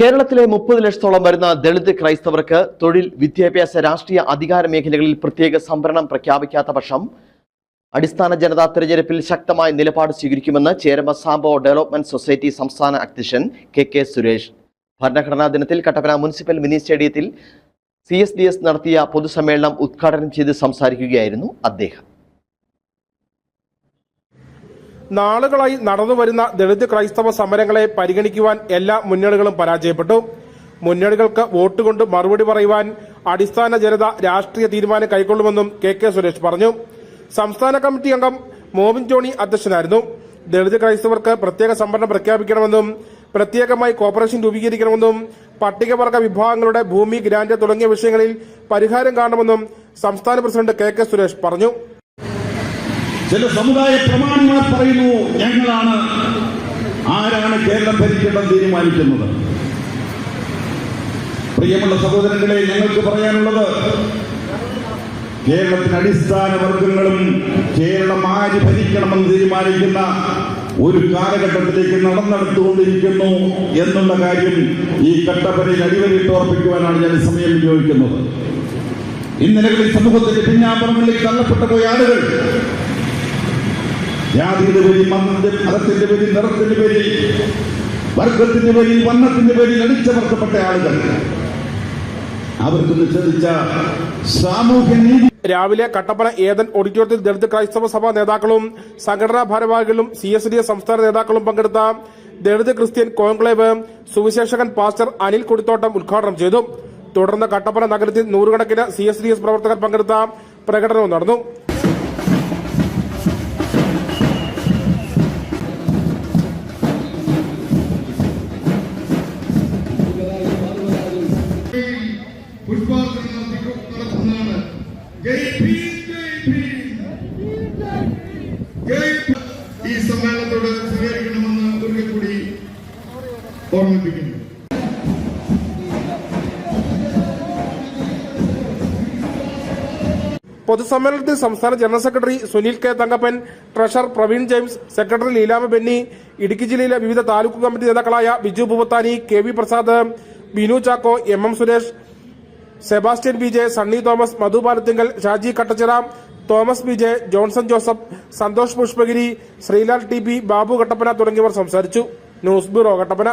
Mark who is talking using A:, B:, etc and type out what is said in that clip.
A: കേരളത്തിലെ മുപ്പത് ലക്ഷത്തോളം വരുന്ന ദളിത് ക്രൈസ്തവർക്ക് തൊഴിൽ വിദ്യാഭ്യാസ രാഷ്ട്രീയ അധികാര മേഖലകളിൽ പ്രത്യേക സംവരണം പ്രഖ്യാപിക്കാത്ത പക്ഷം അടിസ്ഥാന ജനതാ തെരഞ്ഞെടുപ്പിൽ ശക്തമായ നിലപാട് സ്വീകരിക്കുമെന്ന് ചേരമ സാംബോ ഡെവലപ്മെന്റ് സൊസൈറ്റി സംസ്ഥാന അധ്യക്ഷൻ കെ കെ സുരേഷ്. ഭരണഘടനാ ദിനത്തിൽ കട്ടപ്പന മുനിസിപ്പൽ മിനി സ്റ്റേഡിയത്തിൽ സി നടത്തിയ പൊതുസമ്മേളനം ഉദ്ഘാടനം ചെയ്ത് സംസാരിക്കുകയായിരുന്നു അദ്ദേഹം.
B: നാളുകളായി നടന്നുവരുന്ന ദളിത് ക്രൈസ്തവ സമരങ്ങളെ പരിഗണിക്കുവാൻ എല്ലാ മുന്നണികളും പരാജയപ്പെട്ടു. മുന്നണികൾക്ക് വോട്ട് കൊണ്ട് മറുപടി പറയുവാൻ അടിസ്ഥാന ജനത രാഷ്ട്രീയ തീരുമാനം കൈക്കൊള്ളുമെന്നും കെ കെ സുരേഷ് പറഞ്ഞു. സംസ്ഥാന കമ്മിറ്റി അംഗം മോബിൻ ജോണി അധ്യക്ഷനായിരുന്നു. ദളിത് ക്രൈസ്തവർക്ക് പ്രത്യേക സംവരണം പ്രഖ്യാപിക്കണമെന്നും പ്രത്യേകമായി കോർപ്പറേഷൻ രൂപീകരിക്കണമെന്നും പട്ടികവർഗ വിഭാഗങ്ങളുടെ ഭൂമി ഗ്രാന്റ് തുടങ്ങിയ വിഷയങ്ങളിൽ പരിഹാരം കാണണമെന്നും സംസ്ഥാന പ്രസിഡന്റ് കെ കെ സുരേഷ് പറഞ്ഞു.
C: ചില സമുദായ പ്രമാണിമാർ പറയുന്നു ഞങ്ങളാണ് ആരാണ് കേരളം ഭരിക്കേണ്ടത് തീരുമാനിക്കുന്നത്? പ്രിയമുള്ള സഹോദരങ്ങളെ ഞങ്ങൾക്ക് പറയാനുള്ളത് കേരളത്തിന് അടിസ്ഥാന വർഗങ്ങളും കേരളം ആര് ഭരിക്കണമെന്ന് തീരുമാനിക്കുന്ന ഒരു കാലഘട്ടത്തിലേക്ക് നടന്നെടുത്തുകൊണ്ടിരിക്കുന്നു എന്നുള്ള കാര്യം ഈ കട്ടപ്പനയിൽ അടിവരിട്ട് ഓർപ്പിക്കുവാനാണ് ഞാൻ സമയം വിനിയോഗിക്കുന്നത്. ഇന്നലകളിൽ സമൂഹത്തിന്റെ പിന്നാമ്പറങ്ങളിലേക്ക് തള്ളപ്പെട്ടു പോയ ആളുകൾ ജാതിയുടെ പേരിൽ മതത്തിന്റെ മതത്തിന്റെ പേരിൽ നിറത്തിന്റെ പേരിൽ വർഗത്തിന്റെ പേരിൽ വർണത്തിന്റെ പേരിൽ അടിച്ചമർത്തപ്പെട്ട ആളുകൾ. അവർക്ക് നിഷേധിച്ച സാമൂഹ്യ നീതി
B: രാവിലെ കട്ടപ്പന ഏതൻ ഓഡിറ്റോറിയത്തിൽ ദളിത് ക്രൈസ്തവ സഭാ നേതാക്കളും സംഘടനാ ഭാരവാഹികളും സി എസ് ഡി സംസ്ഥാന നേതാക്കളും പങ്കെടുത്ത ദളിത് ക്രിസ്ത്യൻ കോൺക്ലേവ് സുവിശേഷകൻ പാസ്റ്റർ അനിൽ കുടിത്തോട്ടം ഉദ്ഘാടനം ചെയ്തു. തുടർന്ന് കട്ടപ്പന നഗരത്തിൽ നൂറുകണക്കിന് സി എസ് ഡി എസ് പ്രവർത്തകർ പങ്കെടുത്ത പ്രകടനവും നടന്നു.
D: ഈ സമ്മേളനത്തോട് സഹകരിക്കണമെന്ന് ഒരിക്കൽ കൂടി ഓർമ്മിപ്പിക്കുന്നു
B: പൊതുസമ്മേളനത്തിൽ സംസ്ഥാന general secretary Sunil K Thankappan treasurer Praveen James secretary Leelama Benny Idukki ജില്ലയിലെ വിവിധ താലൂക്ക് കമ്മിറ്റി നേതാക്കളായ Biju Bhupathani K Prasad Binu Chacko M M Suresh Sebastian B J Sunny Thomas Madhu Palathingal Shaji Kattachira Thomas B J Johnson Joseph Santhosh Pushpagiri Sreelal T Babu Kattappana തുടങ്ങിയവർ സംസാരിച്ചു. News bureau Kattappana.